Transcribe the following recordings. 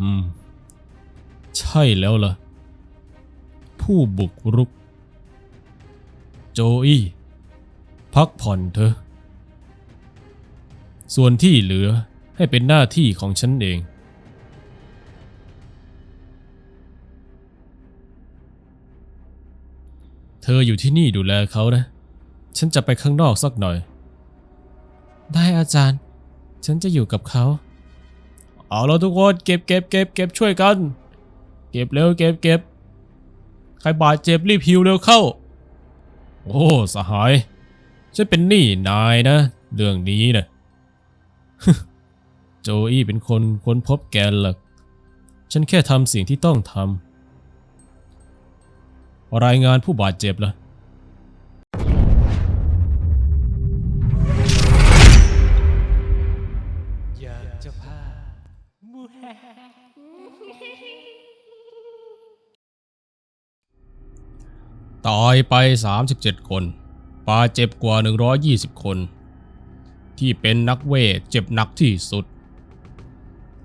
อืม ใช่แล้วล่ะ ผู้บุกรุก โจอี้พักผ่อนเถอะ ส่วนที่เหลือให้เป็นหน้าที่ของฉันเอง เธออยู่ที่นี่ดูแลเขานะ ฉันจะไปข้างนอกสักหน่อย ได้อาจารย์ ฉันจะอยู่กับเขา เอาแล้วทุกคนเก็บเก็บเก็บเก็บช่วยกัน เก็บเร็วเก็บเก็บใครบาดเจ็บรีบฮิวเร็วเข้า โอ้สหายฉันเป็นหนี้นายนะ เรื่องนี้นะโจอี้เป็นคนค้นพบแกนหลัก ฉันแค่ทำสิ่งที่ต้องทำรายงานผู้บาดเจ็บล่ะ ตายไป 37 คน บาดเจ็บกว่า 120 คน ที่เป็นนักเวทเจ็บหนักที่สุด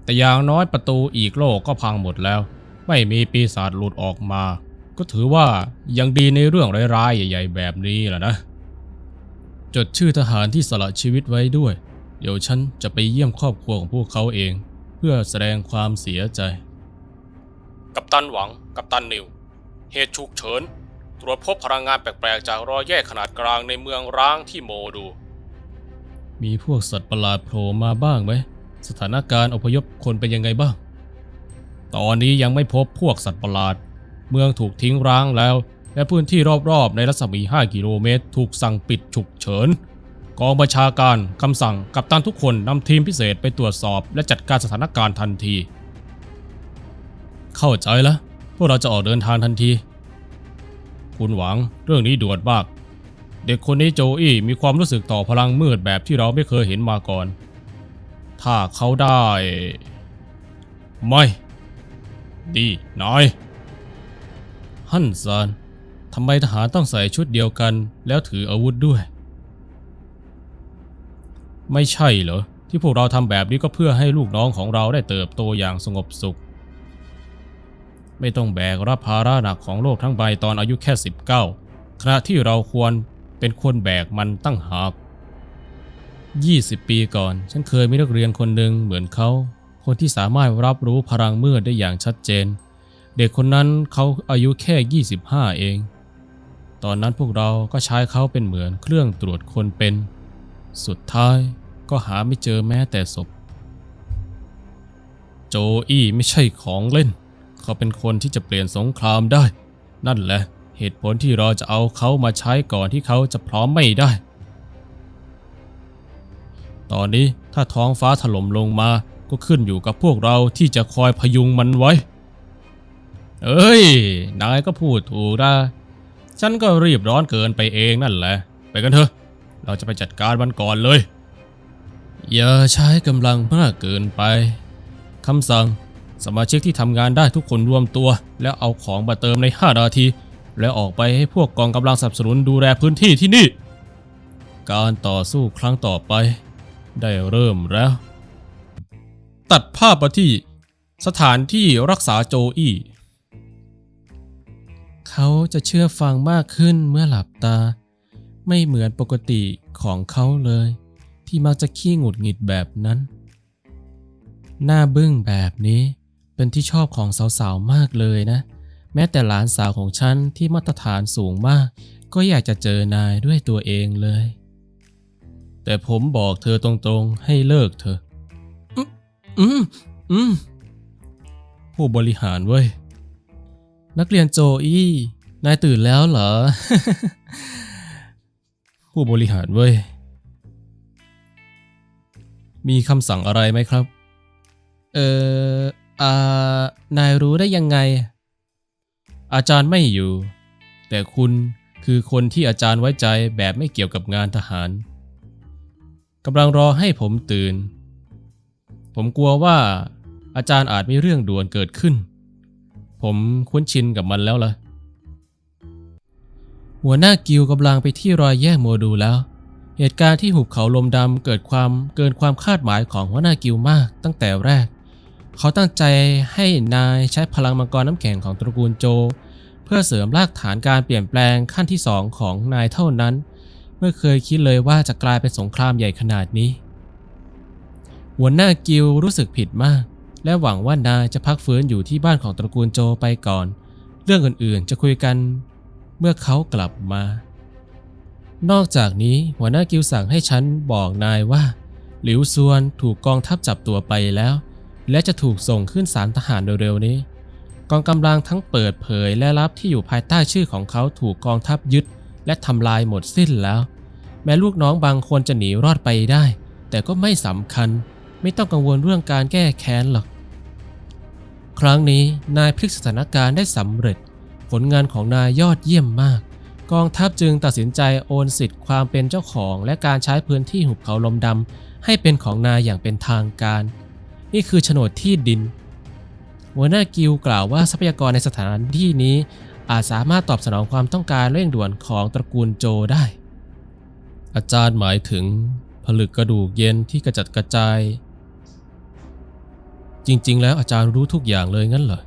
แต่อย่างน้อยประตูอีกโลกก็พังหมดแล้ว ไม่มีปีศาจหลุดออกมา ก็ถือว่ายังดีในเรื่องร้ายๆ ใหญ่ ๆ แบบนี้แหละนะ จดชื่อทหารที่สละชีวิตไว้ด้วย เดี๋ยวฉันจะไปเยี่ยมครอบครัวของพวกเขาเอง เพื่อแสดงความเสียใจ กัปตันหวัง กัปตันนิว เหตุฉุกเฉิน ตรวจพบพลังงานแปลกๆ จากรอยแยกขนาดกลางในเมืองร้างที่โมดู มีพวกสัตว์ประหลาดโผล่มาบ้างไหม สถานการณ์อพยพคนเป็นยังไงบ้าง ตอนนี้ยังไม่พบพวกสัตว์ประหลาด เมืองถูกทิ้งร้างแล้ว และพื้นที่รอบๆ ในรัศมี 5 กิโลเมตร ถูกสั่งปิดฉุกเฉิน กองบัญชาการคำสั่งกัปตันทุกคนนำทีมพิเศษไปตรวจสอบ และจัดการสถานการณ์ทันที เข้าใจแล้วพวกเราจะออกเดินทางทันที คุณหวัง เรื่องนี้ด่วนมาก เด็กคนนี้โจอี้มีความรู้สึกต่อพลังมืดแบบที่เราไม่เคยเห็นมาก่อน ถ้าเขาได้ ไม่ ดีนายฮั่นซานทำไมทหารต้องใส่ชุดเดียวกัน แล้วถืออาวุธด้วย ไม่ใช่เหรอ ที่พวกเราทำแบบนี้ก็เพื่อให้ลูกน้องของเราได้เติบโตอย่างสงบสุข ไม่ต้องแบกรับภาระหนักของโลกทั้งใบตอนอายุแค่ 19 ขณะที่เราควรเป็นคนแบกมันตั้งหาก 20 ปีก่อน ฉันเคยมีนักเรียนคนหนึ่งเหมือนเขา คนที่สามารถรับรู้พลังมืดได้อย่างชัดเจน เด็กคนนั้นเขาอายุแค่ 25 เอง ตอนนั้นพวกเราก็ใช้เขาเป็นเหมือนเครื่องตรวจคนเป็น สุดท้ายก็หาไม่เจอแม้แต่ศพ โจอี้ไม่ใช่ของเล่น เขาเป็นคนที่จะเปลี่ยนสงครามได้ นั่นแหละ เหตุผลที่เราจะเอาเขามาใช้ก่อนที่เขาจะพร้อมไม่ได้ ตอนนี้ถ้าท้องฟ้าถล่มลงมาก็ขึ้นอยู่กับพวกเราที่จะคอยพยุงมันไว้ เอ้ย นายก็พูดถูกนะฉันก็รีบร้อนเกินไปเองนั่นแหละ ไปกันเถอะ เราจะไปจัดการมันก่อนเลย อย่าใช้กำลังมากเกินไปคำสั่ง สมาชิกที่ทำงานได้ทุกคนรวมตัว แล้วเอาของมาเติมใน 5 นาที แล้วออกไปให้พวกกองกำลังสนับสนุนดูแลพื้นที่ที่นี่ การต่อสู้ครั้งต่อไป ได้เริ่มแล้ว ตัดภาพมาที่ สถานที่รักษาโจอี้เขาจะเชื่อฟังมากขึ้นเมื่อหลับตา ไม่เหมือนปกติของเขาเลย ที่มักจะขี้หงุดหงิดแบบนั้น หน้าบึ้งแบบนี้ เป็นที่ชอบของสาวๆมากเลยนะ แม้แต่หลานสาวของฉันที่มาตรฐานสูงมาก ก็อยากจะเจอนายด้วยตัวเองเลย แต่ผมบอกเธอตรงๆให้เลิกเธอะอืมอืมอืมผู้บริหารเว้ย นักเรียนโจอี้ นายตื่นแล้วเหรอ ผู้บริหารเว้ย มีคำสั่งอะไรไหมครับ เอ่อ อ่านายรู้ได้ยังไง อาจารย์ไม่อยู่ แต่คุณคือคนที่อาจารย์ไว้ใจแบบไม่เกี่ยวกับงานทหารกำลังรอให้ผมตื่น ผมกลัวว่า อาจารย์อาจมีเรื่องด่วนเกิดขึ้น ผมคุ้นชินกับมันแล้วล่ะ หัวหน้ากิลกำลังไปที่รอยแยกโมดูลแล้ว เหตุการณ์ที่หุบเขาลมดำเกิดความเกินความคาดหมายของหัวหน้ากิลมากตั้งแต่แรก เขาตั้งใจให้นายใช้พลังมังกรน้ำแข็งของตระกูลโจ เพื่อเสริมรากฐานการเปลี่ยนแปลงขั้นที่สองของนายเท่านั้นไม่เคยคิดเลยว่าจะกลายเป็นสงครามใหญ่ขนาดนี้ หัวหน้ากิลรู้สึกผิดมาก และหวังว่านายจะพักฟื้นอยู่ที่บ้านของตระกูลโจไปก่อน เรื่องอื่นๆจะคุยกันเมื่อเขากลับมา นอกจากนี้หัวหน้ากิลสั่งให้ฉันบอกนายว่า หลิวซวนถูกกองทัพจับตัวไปแล้ว และจะถูกส่งขึ้นศาลทหารเร็วๆนี้ กองกำลังทั้งเปิดเผยและลับที่อยู่ภายใต้ชื่อของเขาถูกกองทัพยึด และทำลายหมดสิ้นแล้ว แม้ลูกน้องบางคนจะหนีรอดไปได้ แต่ก็ไม่สำคัญ ไม่ต้องกังวลเรื่องการแก้แค้นหรอก ครั้งนี้นายพลิกสถานการณ์ได้สำเร็จ ผลงานของนายยอดเยี่ยมมาก กองทัพจึงตัดสินใจโอนสิทธิ์ความเป็นเจ้าของ และการใช้พื้นที่หุบเขาลมดำให้เป็นของนายอย่างเป็นทางการ นี่คือโฉนดที่ดินหัวหน้ากิลกล่าวว่าทรัพยากรในสถานที่นี้อาจสามารถตอบสนองความต้องการเร่งด่วนของตระกูลโจได้ อาจารย์หมายถึงผลึกกระดูกเย็นที่กระจัดกระจาย จริงๆ แล้วอาจารย์รู้ทุกอย่างเลยงั้นเหรอ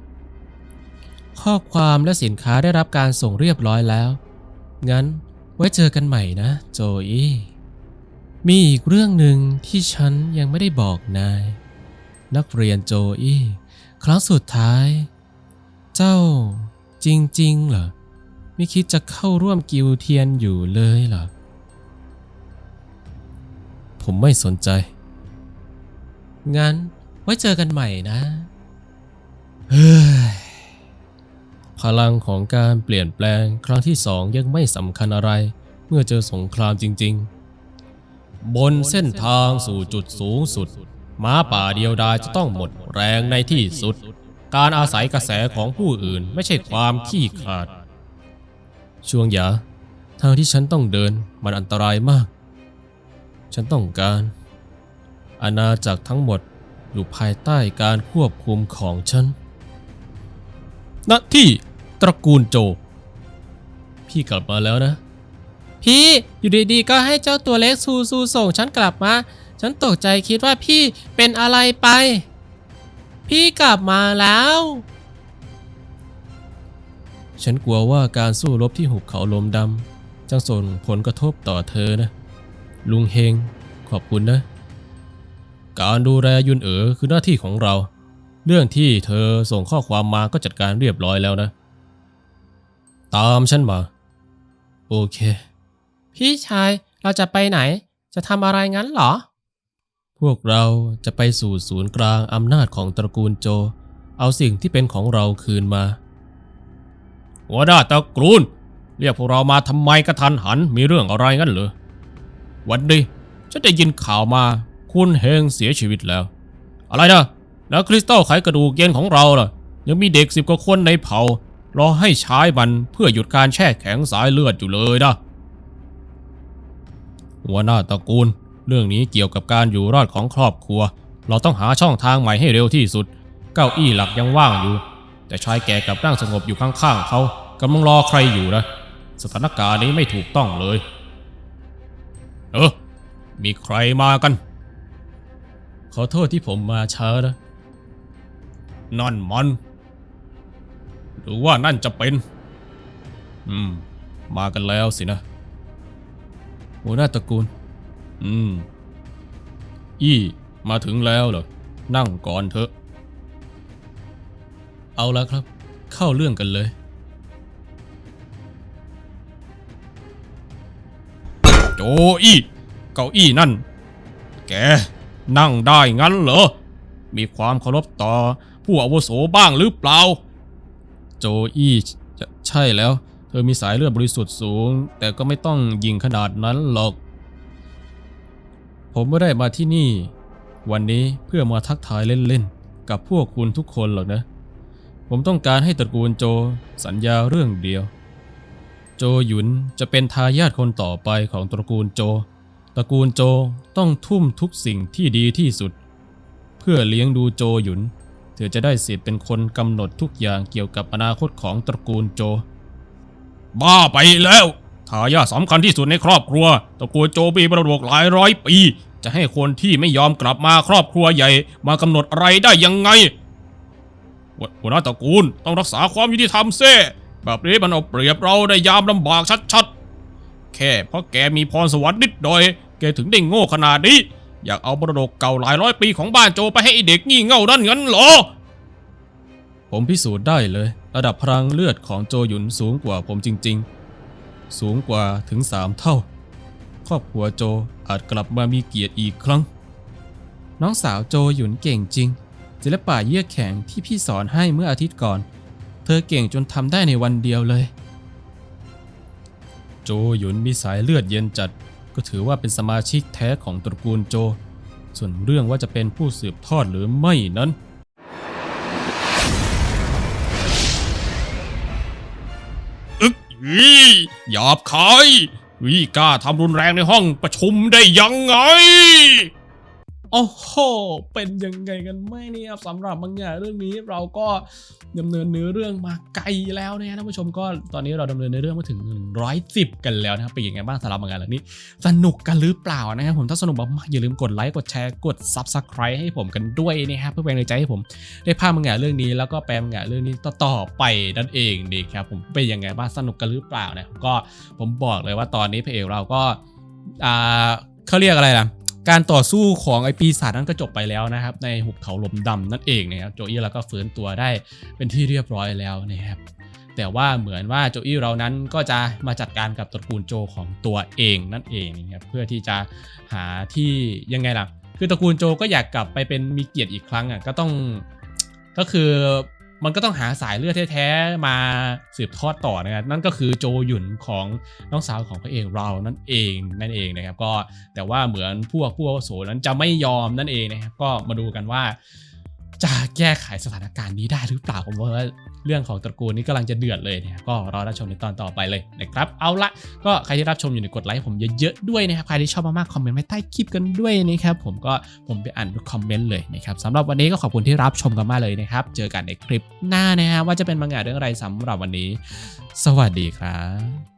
ข้อความและสินค้าได้รับการส่งเรียบร้อยแล้ว งั้นไว้เจอกันใหม่นะ โจอี้มีอีกเรื่องหนึ่งที่ฉันยังไม่ได้บอกนาย นักเรียนโจอี้ครั้งสุดท้าย เจ้าจริง ๆ เหรอ ไม่คิดจะเข้าร่วมกิวเทียนอยู่เลยเหรอ ผมไม่สนใจ งั้นไว้เจอกันใหม่นะ เฮ้ย พลังของการเปลี่ยนแปลงครั้งที่สองยังไม่สำคัญอะไร เมื่อเจอสงครามจริง ๆ บนเส้นทางสู่จุดสูงสุด ม้าป่าเดียวดายจะต้องหมดแรงในที่สุด การอาศัยกระแสของผู้อื่นไม่ใช่ความขี้ขาด ช่วงหยาทางที่ฉันต้องเดินมันอันตรายมาก ฉันต้องการ อาณาจักรทั้งหมดอยู่ภายใต้การควบคุมของฉันณที่ตระกูลโจ พี่กลับมาแล้วนะ พี่อยู่ดีๆ ก็ให้เจ้าตัวเล็กซูซูส่งฉันกลับมา ฉันตกใจคิดว่าพี่เป็นอะไรไป พี่กลับมาแล้ว ฉันกลัวว่าการสู้รบที่หุบเขาลมดำจะส่งผลกระทบต่อเธอนะ ลุงเฮงขอบคุณนะ การดูแลยุนเอ๋อคือหน้าที่ของเรา เรื่องที่เธอส่งข้อความมาก็จัดการเรียบร้อยแล้วนะ ตามฉันมา โอเค พี่ชายเราจะไปไหนจะทำอะไรงั้นเหรอ วกเราจะไปสู่ศูนย์กลางอำนาจของตระกูลโจ เอาสิ่งที่เป็นของเราคืนมา หัวหน้าตระกูล เรียกพวกเรามาทำไมกระทันหันมีเรื่องอะไรงั้นเหรอ วันนี้ฉันได้ยินข่าวมา คุณเฮงเสียชีวิตแล้ว อะไรนะแล้วคริสตัลไขกระดูกเย็นของเราล่ะ ยังมีเด็กสิบกว่าคนในเผ่ารอให้ใช้มันเพื่อหยุดการแช่แข็งสายเลือดอยู่เลยนะหัวหน้าตระกูล เรื่องนี้เกี่ยวกับการอยู่รอดของครอบครัว เราต้องหาช่องทางใหม่ให้เร็วที่สุด เก้าอี้หลักยังว่างอยู่ แต่ชายแก่กับนั่งสงบอยู่ข้างๆเขากำลังรอใครอยู่นะ สถานการณ์นี้ไม่ถูกต้องเลย เออ มีใครมากัน ขอโทษที่ผมมาช้านะนั่นมัน หรือว่านั่นจะเป็น อืม มากันแล้วสินะหัวหน้าตระกูล อืม อี้มาถึงแล้วเหรอ นั่งก่อนเถอะ เอาละครับ เข้าเรื่องกันเลย โจอี้เก้าอี้นั่น แก นั่งได้งั้นเหรอ มีความเคารพต่อผู้อาวุโสบ้างหรือเปล่า โจอี้ใช่แล้ว เธอมีสายเลือดบริสุทธิ์สูง แต่ก็ไม่ต้องยิงขนาดนั้นหรอก ผมไม่ได้มาที่นี่ วันนี้เพื่อมาทักทายเล่นๆ กับพวกคุณทุกคนหรอกนะ ผมต้องการให้ตระกูลโจสัญญาเรื่องเดียว โจหยุนจะเป็นทายาทคนต่อไปของตระกูลโจ ตระกูลโจต้องทุ่มทุกสิ่งที่ดีที่สุด เพื่อเลี้ยงดูโจหยุนเธอจะได้สิทธิ์เป็นคนกำหนดทุกอย่างเกี่ยวกับอนาคตของตระกูลโจ บ้าไปแล้วายาทสำคัญที่สุดในครอบครัวตระกูลโจมีประวัติหลายร้อยปี จะให้คนที่ไม่ยอมกลับมาครอบครัวใหญ่ มากำหนดอะไรได้ยังไงหัวหัน้าตระกูลต้องรักษาความยุติธรรมเซ่แบบนี้มันเอาเปรียบเราได้ยามลำบากชัดๆ แค่เพราะแกมีพรสวรรค์นิดหน่อย แกถึงได้โง่ขนาดนี้ อยากเอามรดกเก่าหลายร้อยปีของบ้านโจไปให้เด็กงี่เง่านั่นงั้นเหรอ ผมพิสูจน์ได้เลย ระดับพลังเลือดของโจหยุนสูงกว่าผมจริง ๆ สูงกว่าถึงสามเท่า ครอบครัวโจอาจกลับมามีเกียรติอีกครั้ง น้องสาวโจหยุนเก่งจริง ศิลปะเยือกแข็งที่พี่สอนให้เมื่ออาทิตย์ก่อน เธอเก่งจนทำได้ในวันเดียวเลย โจหยุนมีสายเลือดเย็นจัด ก็ถือว่าเป็นสมาชิกแท้ของตระกูลโจ ส่วนเรื่องว่าจะเป็นผู้สืบทอดหรือไม่นั้น วีหยาบคายวิกล้าทำรุนแรงในห้องประชุมได้ยังไง โอ้โห เป็นยังไงกันไม่เนี่ยสำหรับบางอย่างเรื่องนี้เราก็ดำเนินเนื้อเรื่องมาไกลแล้วนะท่านผู้ชมก็ตอนนี้เราดำเนินเนื้อเรื่องมาถึง 110 กันแล้วนะครับเป็นยังไงบ้างสำหรับบางอย่างเรื่องนี้ สนุกกันหรือเปล่านะครับผมถ้าสนุกมากๆอย่าลืมกดไลค์กดแชร์กด Subscribe ให้ผมกันด้วยนะครับเพื่อเป็นกำลังใจให้ผมได้ภาพมังงเรื่องนี้ แล้วก็แปลมังงเรื่องนี้ต่อไปนั่นเองดีครับผมเป็นยังไงบ้างสนุกกันหรือเปล่านะก็ผมบอกเลยว่าตอนนี้พระเอกเราก็อ่าเขาเรียกอะไรล่ะ การต่อสู้ของไอปีศาจนั้นก็จบไปแล้วนะครับ ในหุบเขาลมดำนั่นเองนะครับโจอี้เราก็ฟื้นตัวได้เป็นที่เรียบร้อยแล้วนะครับแต่ว่าเหมือนว่าโจอี้เรานั้นก็จะมาจัดการกับตระกูลโจของตัวเองนั่นเองนะครับเพื่อที่จะหาที่ยังไงล่ะคือตระกูลโจก็อยากกลับไปเป็นมีเกียรติอีกครั้งอะก็ต้องก็คือ มันก็ต้องหาสายเลือดแท้ๆมาสืบทอดต่อนะครับนั่นก็คือโจหยุนของน้องสาวของพระเอกเรานั่นเองนั่นเองนะครับก็แต่ว่าเหมือนพวกผู้อาวุโสนั้นจะไม่ยอมนั่นเองนะครับก็มาดูกันว่า จะแก้ไขสถานการณ์นี้ได้หรือเปล่าผมว่าเรื่องของตระกูลนี้กำลังจะเดือดเลยนะครับก็รอรับชมในตอนต่อไปเลยนะครับเอาละก็ใครที่รับชมอยู่ในกดไลค์ผมเยอะๆด้วยนะครับใครที่ชอบมากๆคอมเมนต์ไว้ใต้คลิปกันด้วยนะครับผมก็ผมไปอ่านทุกคอมเมนต์เลยนะครับสำหรับวันนี้ก็ขอบคุณที่รับชมกันมากเลยนะครับ เจอกันในคลิปหน้านะฮะว่าจะเป็นบางอย่างเรื่องอะไรสำหรับวันนี้ สวัสดีครับ